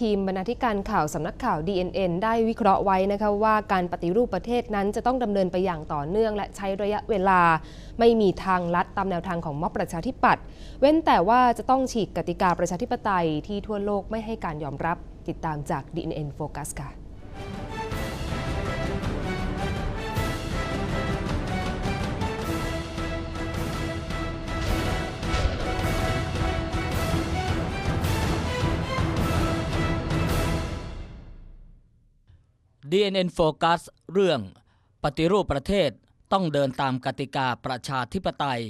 ทีมบรรณาธิการข่าวสำนักข่าว DNN ได้วิเคราะห์ไว้นะคะว่าการปฏิรูปประเทศนั้นจะต้องดำเนินไปอย่างต่อเนื่อง และใช้ระยะเวลา ไม่มีทางลัดตามแนวทางของม็อบประชาธิปัตย์เว้นแต่ว่าจะต้องฉีกกติกาประชาธิปไตยที่ทั่วโลกไม่ให้การยอมรับติดตามจาก DNN Focus ค่ะ DNN Focus เรื่องปฏิรูปประเทศต้องเดินตามกติกาประชาธิปไตย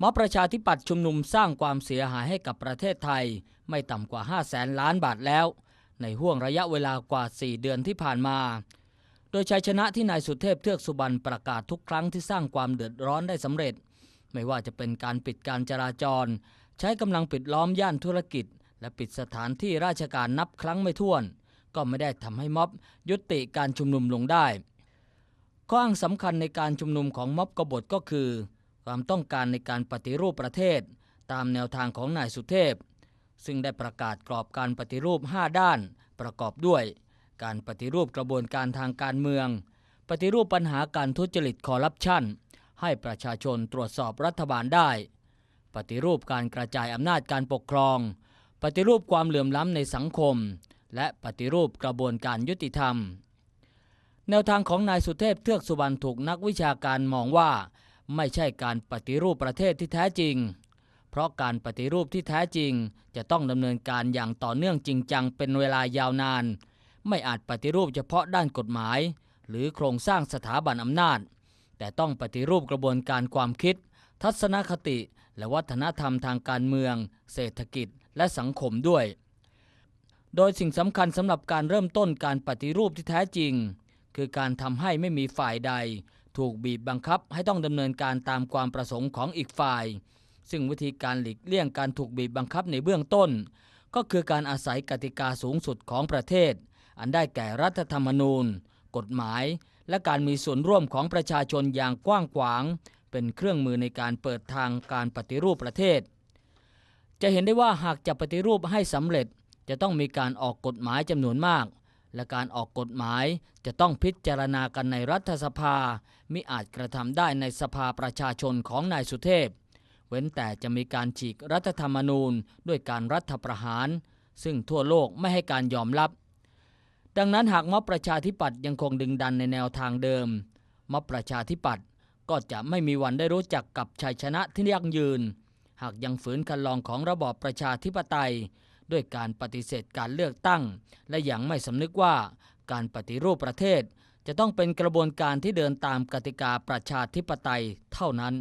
ม็อบประชาธิปัตย์ชุมนุมสร้างความเสียหายให้กับประเทศไทย ไม่ต่ำกว่า5แสนล้านบาทแล้ว ในห่วงระยะเวลากว่า 4 เดือนที่ผ่านมา โดยชัยชนะที่นายสุเทพเทือกสุบรรณประกาศทุกครั้งที่สร้างความเดือดร้อนได้สำเร็จ ไม่ว่าจะเป็นการปิดการจราจร ใช้กำลังปิดล้อมย่านธุรกิจ และปิดสถานที่ราชการนับครั้งไม่ถ้วน ก็ไม่ได้ทำให้ม็อบยุติการชุมนุมลงได้ ข้ออ้างสำคัญในการชุมนุมของม็อบกบฏก็คือ ความต้องการในการปฏิรูปประเทศ ตามแนวทางของนายสุเทพ ซึ่งได้ประกาศกรอบการปฏิรูป 5 ด้านประกอบด้วย การปฏิรูปกระบวนการทางการเมือง ปฏิรูปปัญหาการทุจริตคอร์รัปชันให้ประชาชนตรวจสอบรัฐบาลได้ ปฏิรูปการกระจายอำนาจการปกครอง ปฏิรูปความเหลื่อมล้ำในสังคม และปฏิรูปกระบวนการยุติธรรม แนวทางของนายสุเทพเทือกสุบรรณถูกนักวิชาการมองว่าไม่ใช่การปฏิรูปประเทศที่แท้จริง เพราะการปฏิรูปที่แท้จริง จะต้องดำเนินการอย่างต่อเนื่องจริงจังเป็นเวลายาวนาน ไม่อาจปฏิรูปเฉพาะด้านกฎหมาย หรือโครงสร้างสถาบันอำนาจ แต่ต้องปฏิรูปกระบวนการความคิด ทัศนคติ และวัฒนธรรมทางการเมือง เศรษฐกิจ และสังคมด้วย โดยสิ่งสำคัญสำหรับการเริ่มต้นการปฏิรูปที่แท้จริง คือการทำให้ไม่มีฝ่ายใด ถูกบีบบังคับให้ต้องดำเนินการตามความประสงค์ของอีกฝ่าย ซึ่งวิธีการหลีกเลี่ยงการถูกบีบบังคับในเบื้องต้น ก็คือการอาศัยกติกาสูงสุดของประเทศ อันได้แก่รัฐธรรมนูญ กฎหมาย และการมีส่วนร่วมของประชาชนอย่างกว้างขวาง เป็นเครื่องมือในการเปิดทางการปฏิรูปประเทศ จะเห็นได้ว่าหากจะปฏิรูปให้สำเร็จ จะต้องมีการออกกฎหมายจำนวนมาก และการออกกฎหมายจะต้องพิจารณากันในรัฐสภา มิอาจกระทำได้ในสภาประชาชนของนายสุเทพ เว้นแต่จะมีการฉีกรัฐธรรมนูญด้วยการรัฐประหาร ซึ่งทั่วโลกไม่ให้การยอมรับ ดังนั้นหากม็อบประชาธิปัตย์ยังคงดึงดันในแนวทางเดิมม็อบประชาธิปัตย์ก็จะไม่มีวันได้รู้จักกับชัยชนะที่ยั่งยืน หากยังฝืนคันลองของระบอบประชาธิปไตย ด้วยการปฏิเสธการเลือกตั้ง และยังไม่สำนึกว่าการปฏิรูปประเทศ จะต้องเป็นกระบวนการที่เดินตามกติกาประชาธิปไตยเท่านั้น